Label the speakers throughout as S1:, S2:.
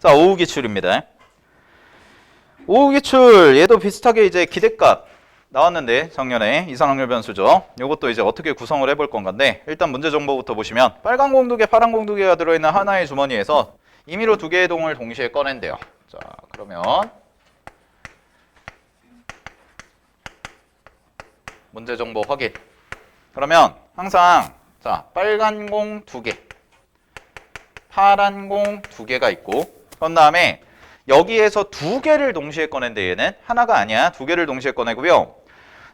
S1: 자, 오후 기출입니다. 오후 기출 얘도 비슷하게 이제 기대값 나왔는데 작년에 이산확률 변수죠. 이것도 이제 어떻게 구성을 해볼 건데 일단 문제 정보부터 보시면 빨간 공두 개, 파란 공두 개가 들어있는 하나의 주머니에서 임의로 두 개의 동을 동시에 꺼낸대요. 자, 그러면 문제 정보 확인. 그러면 항상 자 빨간 공 두 개, 파란 공 두 개가 있고 그런 다음에 여기에서 두 개를 동시에 꺼낸데 얘는 하나가 아니야 두 개를 동시에 꺼내고요.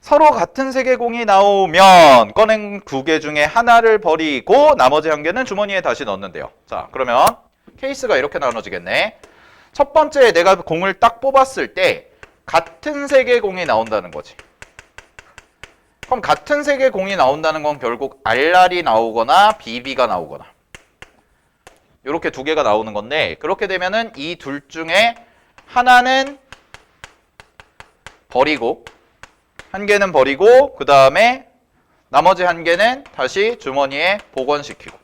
S1: 서로 같은 색의 공이 나오면 꺼낸 두 개 중에 하나를 버리고 나머지 한 개는 주머니에 다시 넣는데요. 자 그러면 케이스가 이렇게 나눠지겠네. 첫 번째 내가 공을 딱 뽑았을 때 같은 색의 공이 나온다는 거지. 그럼 같은 색의 공이 나온다는 건 결국 RR이 나오거나 BB가 나오거나 이렇게 두 개가 나오는 건데 그렇게 되면은 이 둘 중에 하나는 버리고 한 개는 버리고 그 다음에 나머지 한 개는 다시 주머니에 복원시키고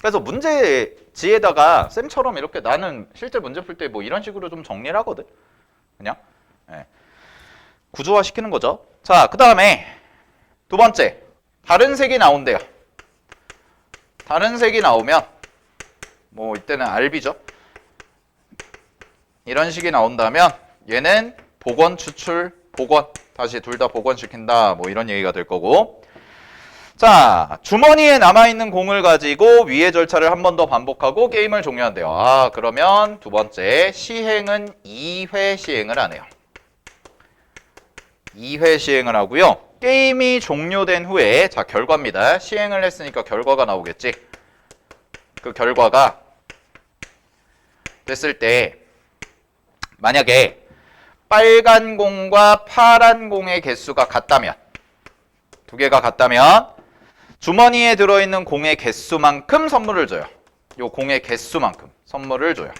S1: 그래서 문제지에다가 쌤처럼 이렇게 나는 실제 문제 풀 때 뭐 이런 식으로 좀 정리를 하거든 그냥 예. 구조화 시키는 거죠. 자, 그 다음에 두 번째 다른 색이 나온대요. 다른 색이 나오면 뭐 이때는 RB죠. 이런 식이 나온다면 얘는 복원 추출 복원. 다시 둘 다 복원시킨다. 뭐 이런 얘기가 될 거고. 자 주머니에 남아있는 공을 가지고 위의 절차를 한 번 더 반복하고 게임을 종료한대요. 아 그러면 두 번째 시행은 2회 시행을 하네요. 2회 시행을 하고요 게임이 종료된 후에 자 결과입니다 시행을 했으니까 결과가 나오겠지 그 결과가 됐을 때 만약에 빨간 공과 파란 공의 개수가 같다면 두 개가 같다면 주머니에 들어있는 공의 개수만큼 선물을 줘요. 요 공의 개수만큼 선물을 줘요.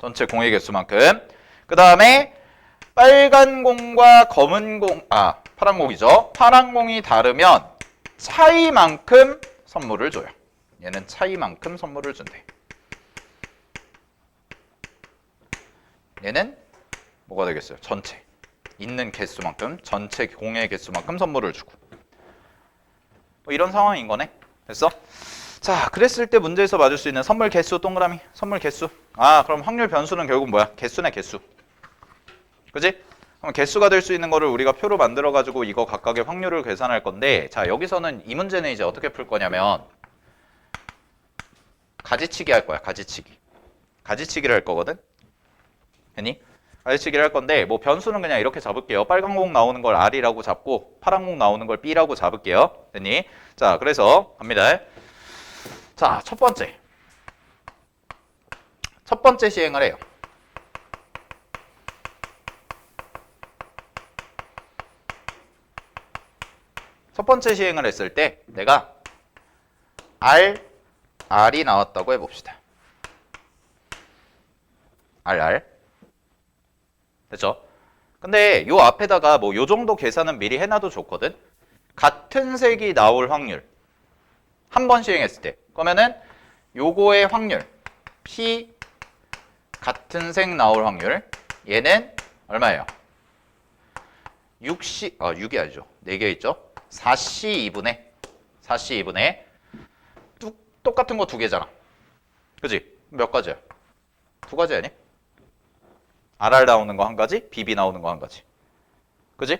S1: 전체 공의 개수만큼. 그 다음에 빨간 공과 검은 공, 아 파란 공이죠. 파란 공이 다르면 차이만큼 선물을 줘요. 얘는 차이만큼 선물을 준대. 얘는 뭐가 되겠어요? 전체. 있는 개수만큼, 전체 공의 개수만큼 선물을 주고. 뭐 이런 상황인 거네. 됐어? 자, 그랬을 때 문제에서 맞을 수 있는 선물 개수 동그라미. 선물 개수. 아, 그럼 확률 변수는 결국 뭐야? 개수네, 개수. 그지? 그럼 개수가 될 수 있는 거를 우리가 표로 만들어 가지고 이거 각각의 확률을 계산할 건데 자, 여기서는 이 문제는 이제 어떻게 풀 거냐면 가지치기 할 거야. 가지치기. 가지치기를 할 거거든. 됐니? 가지치기를 할 건데 뭐 변수는 그냥 이렇게 잡을게요. 빨간 공 나오는 걸 R이라고 잡고 파란 공 나오는 걸 B라고 잡을게요. 됐니? 자, 그래서 갑니다. 자, 첫 번째. 첫 번째 시행을 해요. 첫 번째 시행을 했을 때 내가 R, R이 나왔다고 해봅시다. R, R. 됐죠? 근데 요 앞에다가 뭐 요 정도 계산은 미리 해놔도 좋거든. 같은 색이 나올 확률 한 번 시행했을 때 그러면은 요거의 확률 P 같은 색 나올 확률 얘는 얼마예요? 6C 아 6이 아니죠 4개 있죠 4C 2분의 4C 2분의 뚝, 똑같은 거 두 개잖아 그지? 몇 가지야? 두 가지 아니? RR 나오는 거 한 가지, BB 나오는 거 한 가지. 그지?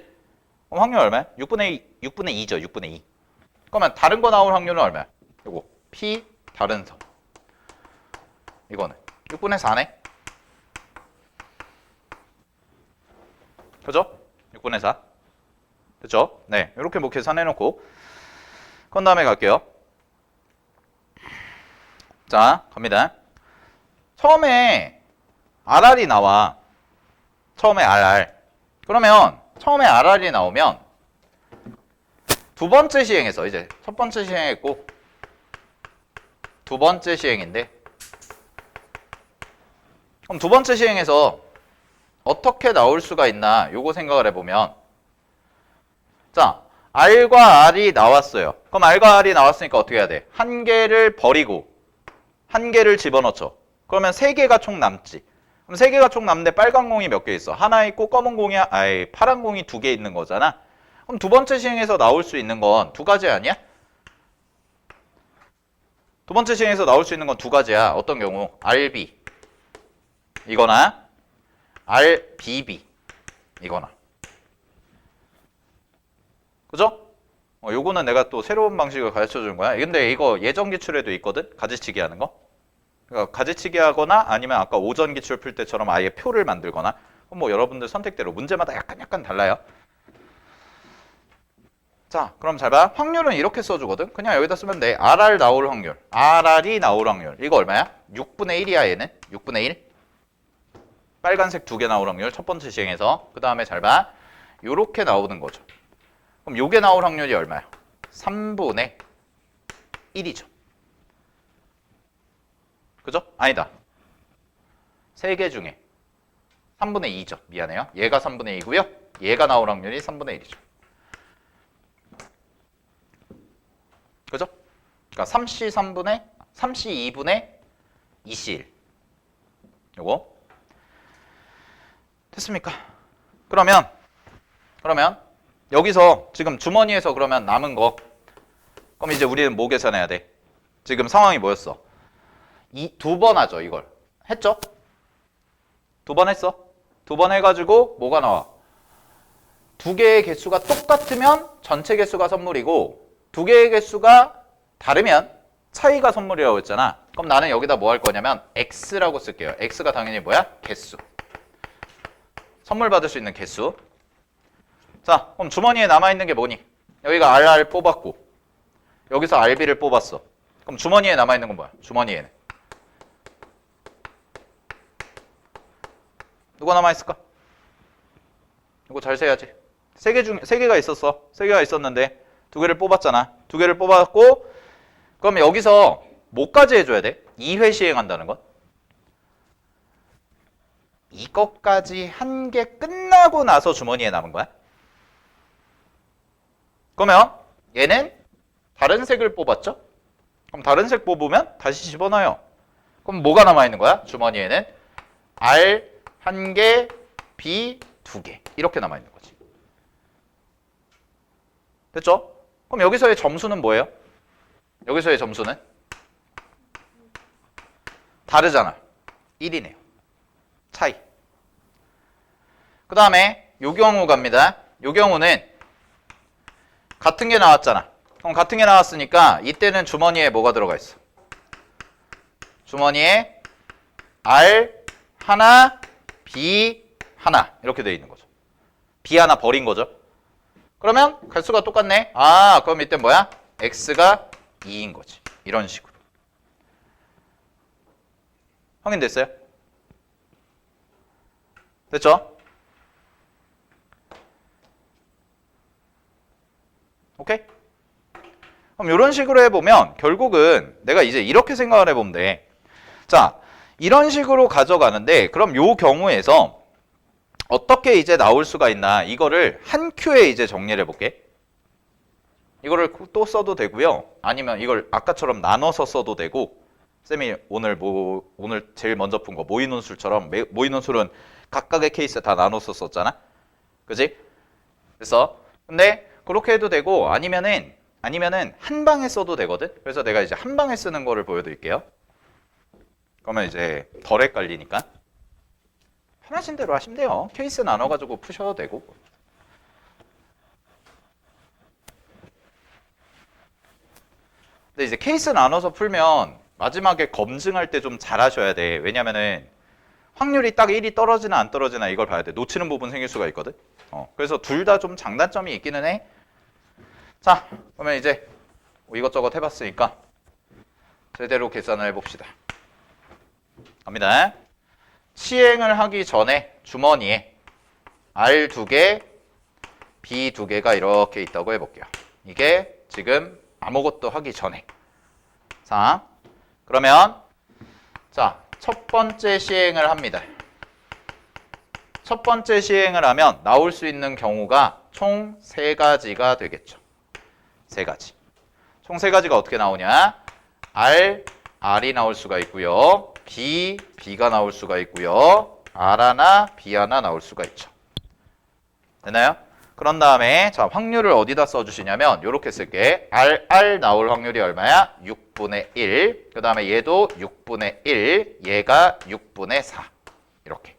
S1: 그럼 확률 얼마야? 6분의 2, 6분의 2죠. 6분의 2. 그러면 다른 거 나올 확률은 얼마야? 요거 P 다른 성. 이거는 6분의 4네. 그죠? 6분의 4. 됐죠? 네. 이렇게 뭐 계산해 놓고 그 다음에 갈게요. 자, 갑니다. 처음에 RR이 나와. 처음에 RR. 그러면 처음에 RR이 나오면 두 번째 시행에서 이제 첫 번째 시행했고 두 번째 시행인데 그럼 두 번째 시행에서 어떻게 나올 수가 있나 요거 생각을 해보면 자 R과 R이 나왔어요. 그럼 R과 R이 나왔으니까 어떻게 해야 돼? 한 개를 버리고 한 개를 집어넣죠. 그러면 세 개가 총 남지. 그럼 세 개가 총 남는데 빨간 공이 몇 개 있어? 하나 있고 검은 공이 아이 파란 공이 두 개 있는 거잖아. 그럼 두 번째 시행에서 나올 수 있는 건 두 가지 아니야? 두 번째 시행에서 나올 수 있는 건 두 가지야. 어떤 경우? RB 이거나 RBB 이거나. 그죠? 어, 요거는 내가 또 새로운 방식을 가르쳐 주는 거야. 근데 이거 예전 기출에도 있거든? 가지치기 하는 거. 그러니까 가지치기 하거나 아니면 아까 오전 기출 풀 때처럼 아예 표를 만들거나 뭐 여러분들 선택대로 문제마다 약간 약간 달라요. 자, 그럼 잘 봐. 확률은 이렇게 써주거든. 그냥 여기다 쓰면 돼. RR 나올 확률. RR이 나올 확률. 이거 얼마야? 6분의 1이야 얘는. 6분의 1. 빨간색 두 개 나올 확률. 첫 번째 시행에서. 그 다음에 잘 봐. 요렇게 나오는 거죠. 그럼 요게 나올 확률이 얼마야? 3분의 1이죠. 그죠? 아니다. 세개 중에 3분의 2죠. 미안해요. 얘가 3분의 2고요. 얘가 나올 확률이 3분의 1이죠. 그죠? 그러니까 3C 3분의 3C 2분의 2C1 요거 됐습니까? 그러면 그러면 여기서 지금 주머니에서 그러면 남은 거 그럼 이제 우리는 뭐 계산해야 돼? 지금 상황이 뭐였어? 이두번 하죠 이걸 했죠? 두 번 했어? 두 번 해가지고 뭐가 나와? 두 개의 개수가 똑같으면 전체 개수가 선물이고 두 개의 개수가 다르면 차이가 선물이라고 했잖아. 그럼 나는 여기다 뭐 할 거냐면 x라고 쓸게요. x가 당연히 뭐야? 개수. 선물 받을 수 있는 개수. 자, 그럼 주머니에 남아있는 게 뭐니? 여기가 RR 뽑았고 여기서 RB를 뽑았어. 그럼 주머니에 남아있는 건 뭐야? 주머니에는. 누가 남아있을까? 이거 잘 세야지. 세 개 중, 세 개가 있었어. 세 개가 있었는데 두 개를 뽑았잖아. 두 개를 뽑았고 그럼 여기서 뭐까지 해줘야 돼? 2회 시행한다는 건? 이것까지 한 개 끝나고 나서 주머니에 남은 거야? 그러면 얘는 다른 색을 뽑았죠? 그럼 다른 색 뽑으면 다시 집어넣어요. 그럼 뭐가 남아있는 거야? 주머니에는 R 한 개, B 두 개. 이렇게 남아있는 거지. 됐죠? 그럼 여기서의 점수는 뭐예요? 여기서의 점수는? 다르잖아. 1이네요. 차이. 그 다음에 요 경우 갑니다. 요 경우는 같은 게 나왔잖아. 그럼 같은 게 나왔으니까 이때는 주머니에 뭐가 들어가 있어? 주머니에 R 하나, B 하나 이렇게 되어 있는 거죠. B 하나 버린 거죠. 그러면 갈수가 똑같네. 아, 그럼 이때 뭐야? X가 2인 거지. 이런 식으로. 확인됐어요? 됐죠? 오케이? 그럼 이런 식으로 해보면 결국은 내가 이제 이렇게 생각을 해보면 돼. 자, 이런 식으로 가져가는데 그럼 요 경우에서 어떻게 이제 나올 수가 있나 이거를 한 큐에 이제 정리를 해볼게. 이거를 또 써도 되고요. 아니면 이걸 아까처럼 나눠서 써도 되고 쌤이 오늘 뭐 오늘 제일 먼저 푼 거 모의논술처럼 매- 모의논술은 각각의 케이스 다 나눠서 썼잖아. 그지? 그래서 근데 그렇게 해도 되고 아니면은 아니면은 한 방에 써도 되거든. 그래서 내가 이제 한 방에 쓰는 거를 보여드릴게요. 그러면 이제 덜 헷갈리니까 편하신 대로 하시면 돼요. 케이스 나눠가지고 푸셔도 되고. 근데 이제 케이스 나눠서 풀면 마지막에 검증할 때 좀 잘하셔야 돼. 왜냐면은 확률이 딱 1이 떨어지나 안 떨어지나 이걸 봐야 돼. 놓치는 부분 생길 수가 있거든. 어, 그래서 둘 다 좀 장단점이 있기는 해. 자, 그러면 이제 뭐 이것저것 해봤으니까 제대로 계산을 해봅시다. 갑니다. 시행을 하기 전에 주머니에 R 두 개, B 두 개가 이렇게 있다고 해볼게요. 이게 지금 아무것도 하기 전에. 자, 그러면 자, 첫 번째 시행을 합니다. 첫 번째 시행을 하면 나올 수 있는 경우가 총 세 가지가 되겠죠. 세 가지. 총 세 가지가 어떻게 나오냐? R, R이 나올 수가 있고요. B, B가 나올 수가 있고요. R 하나, B 하나 나올 수가 있죠. 되나요? 그런 다음에 자 확률을 어디다 써주시냐면 이렇게 쓸게. R, R 나올 확률이 얼마야? 6분의 1. 그 다음에 얘도 6분의 1. 얘가 6분의 4. 이렇게.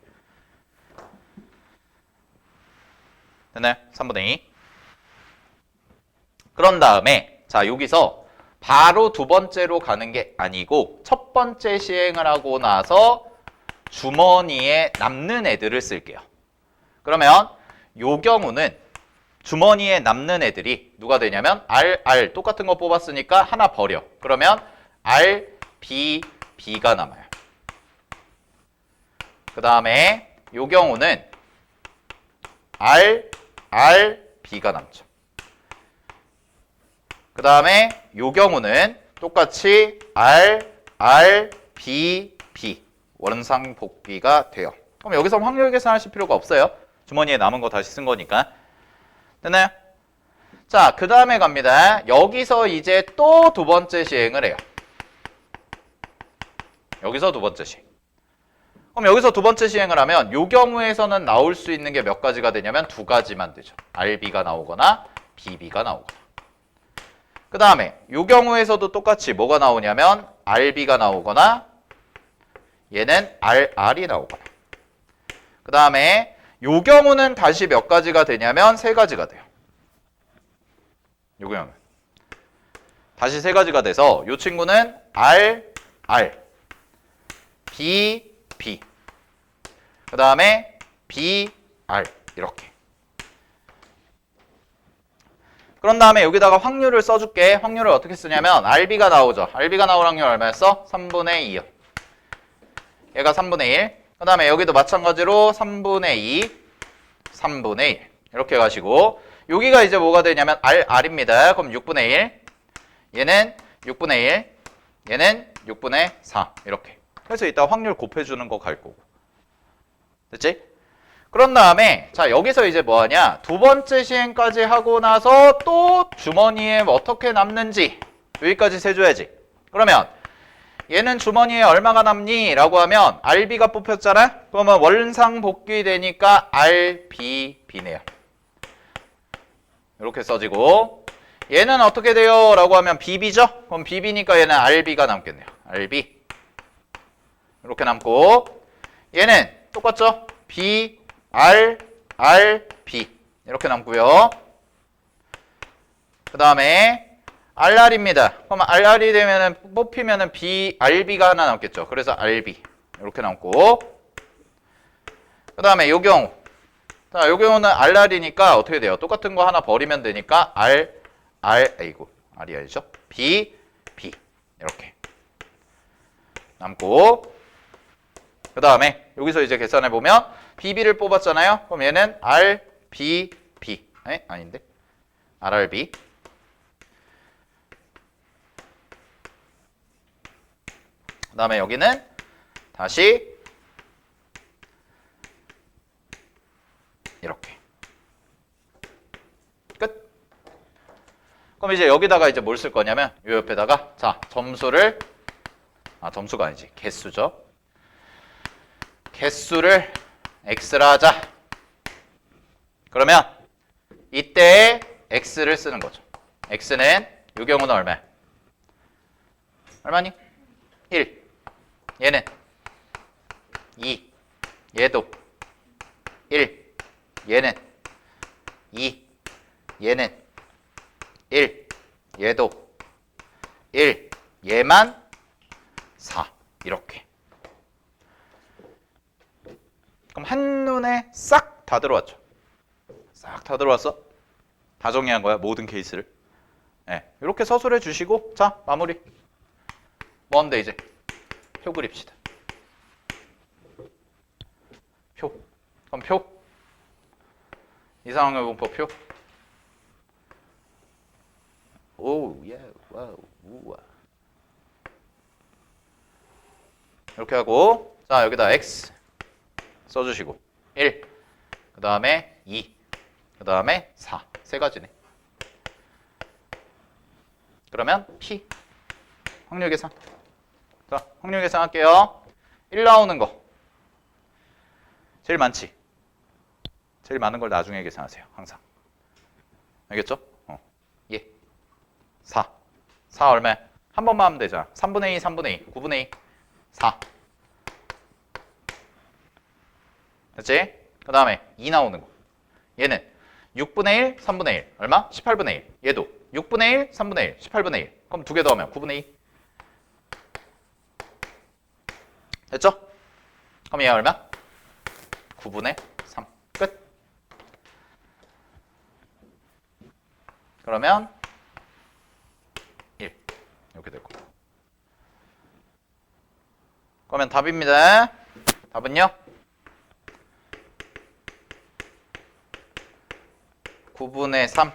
S1: 되나요? 3분의 2. 그런 다음에 자 여기서 바로 두 번째로 가는 게 아니고 첫 번째 시행을 하고 나서 주머니에 남는 애들을 쓸게요. 그러면 요 경우는 주머니에 남는 애들이 누가 되냐면 R, R 똑같은 거 뽑았으니까 하나 버려. 그러면 R, B, B가 남아요. 그 다음에 요 경우는 R, R, B가 남죠. 그 다음에 요 경우는 똑같이 R, R, B, B 원상 복귀가 돼요. 그럼 여기서 확률 계산하실 필요가 없어요. 주머니에 남은 거 다시 쓴 거니까. 됐나요? 자, 그 다음에 갑니다. 여기서 이제 또 두 번째 시행을 해요. 여기서 두 번째 시행. 그럼 여기서 두 번째 시행을 하면 요 경우에서는 나올 수 있는 게 몇 가지가 되냐면 두 가지만 되죠. RB가 나오거나 BB가 나오거나. 그 다음에 요 경우에서도 똑같이 뭐가 나오냐면 RB가 나오거나 얘는 RR이 나오거나. 그 다음에 요 경우는 다시 몇 가지가 되냐면 세 가지가 돼요. 요 경우는. 다시 세 가지가 돼서 요 친구는 R, R, B, B. 그 다음에 B, R 이렇게. 그런 다음에 여기다가 확률을 써줄게. 확률을 어떻게 쓰냐면 RB가 나오죠. RB가 나올 확률 얼마였어? 3분의 2요. 얘가 3분의 1. 그 다음에 여기도 마찬가지로 3분의 2, 3분의 1 이렇게 가시고 여기가 이제 뭐가 되냐면 R, R입니다. 그럼 6분의 1 얘는 6분의 1 얘는 6분의 4 이렇게. 그래서 이따 확률 곱해주는 거 갈 거고. 됐지? 그런 다음에 자 여기서 이제 뭐하냐? 두 번째 시행까지 하고 나서 또 주머니에 어떻게 남는지 여기까지 세줘야지. 그러면 얘는 주머니에 얼마가 남니? 라고 하면 RB가 뽑혔잖아? 그러면 원상 복귀 되니까 RBB네요. 이렇게 써지고 얘는 어떻게 돼요? 라고 하면 BB죠? 그럼 BB니까 얘는 RB가 남겠네요. RB 이렇게 남고 얘는 똑같죠? B, R, R, B 이렇게 남고요. 그 다음에 RR입니다. 그럼 RR이 되면은 뽑히면은 B, RB가 하나 남겠죠. 그래서 RB 이렇게 남고 그 다음에 요 경우 자, 요 경우는 RR이니까 어떻게 돼요? 똑같은 거 하나 버리면 되니까 R, R, 아이고 R이 아니죠? B, B 이렇게 남고 그 다음에 여기서 이제 계산해 보면 BB를 뽑았잖아요. 그럼 얘는 R, B, B 에? 아닌데 RRB 다음에 여기는 다시 이렇게. 끝. 그럼 이제 여기다가 이제 뭘 쓸 거냐면 요 옆에다가 자 점수를 아 점수가 아니지. 개수죠. 개수를 x라 하자. 그러면 이때 x를 쓰는 거죠. X는 요 경우는 얼마야 얼마니? 1 얘는 2 얘도 1 얘는 2 얘는 1 얘도 1 얘만 4 이렇게. 그럼 한눈에 싹 다 들어왔죠? 싹 다 들어왔어? 다 정리한 거야 모든 케이스를? 네, 이렇게 서술해 주시고 자 마무리. 뭐 하면 돼 이제 표 그립시다. 표. 그럼 표. 이상한 문법 표. 오, 예, 와우, 우와. 이렇게 하고, 자, 여기다 x 써주시고, 1, 그 다음에 2, 그 다음에 4. 세 가지네. 그러면 P 확률 계산. 자, 확률 계산 할게요. 1 나오는 거. 제일 많지. 제일 많은 걸 나중에 계산하세요. 항상. 알겠죠? 어. 예. 4. 4 얼마? 한 번만 하면 되잖아. 3분의 2, 3분의 2, 9분의 2, 4. 됐지? 그 다음에 2 나오는 거. 얘는 6분의 1, 3분의 1. 얼마? 18분의 1. 얘도 6분의 1, 3분의 1, 18분의 1. 그럼 두 개 더하면 9분의 2. 됐죠? 그럼 얘 얼마? 9분의 3. 끝. 그러면 1. 이렇게 되고. 그러면 답입니다. 답은요? 9분의 3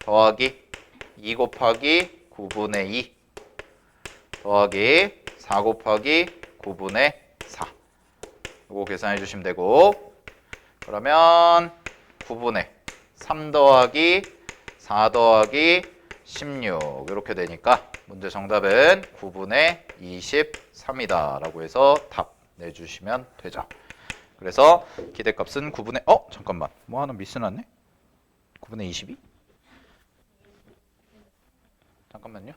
S1: 더하기 2 곱하기 9분의 2 더하기 4 곱하기 9분의 4 이거 계산해 주시면 되고. 그러면 9분의 3 더하기 4 더하기 16 이렇게 되니까 문제 정답은 9분의 23이다 라고 해서 답 내주시면 되죠. 그래서 기대값은 9분의 어? 잠깐만. 뭐 하나 미스 났네? 9분의 22? 잠깐만요.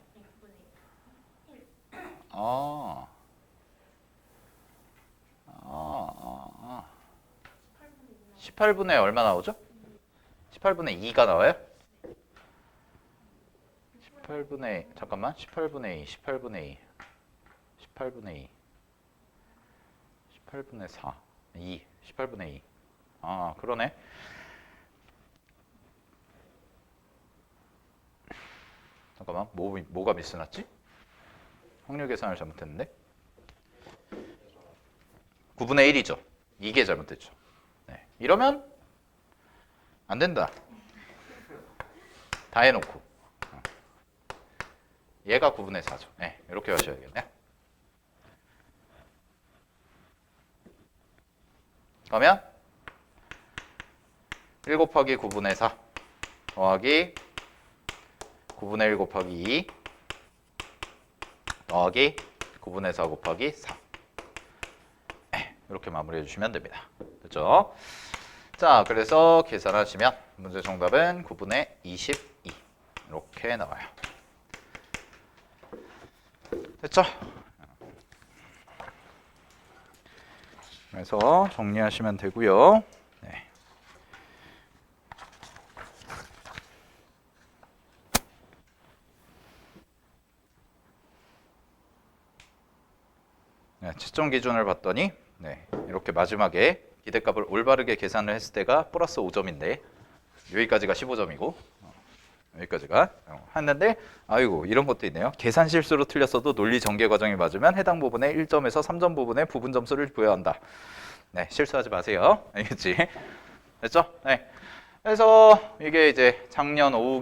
S1: 아. 아, 아, 아. 18분의 얼마 나오죠? 18분의 2가 나와요? 18분의 잠깐만 18분의 2 18분의 2 18분의 2 18분의 4 2 18분의 2 아 그러네 잠깐만 뭐, 뭐가 미스났지? 확률 계산을 잘못했는데 9분의 1이죠. 이게 잘못됐죠. 네. 이러면 안 된다. 다 해놓고. 어. 얘가 9분의 4죠. 네, 이렇게 하셔야겠네. 그러면 1 곱하기 9분의 4 더하기 9분의 1 곱하기 2 더하기 9분의 4 곱하기 4 네, 이렇게 마무리해 주시면 됩니다. 됐죠? 자, 그래서 계산하시면 문제 정답은 9분의 22 이렇게 나와요. 됐죠? 그래서 정리하시면 되고요. 네. 네, 채점 기준을 봤더니 네, 이렇게 마지막에 기대값을 올바르게 계산을 했을 때가 플러스 5점인데 여기까지가 15점이고 여기까지가 어, 했는데 아이고 이런 것도 있네요. 계산 실수로 틀렸어도 논리 전개 과정이 맞으면 해당 부분에 1점에서 3점 부분에 부분 점수를 부여한다. 네, 실수하지 마세요. 알겠지? 됐죠? 네. 그래서 이게 이제 작년 오후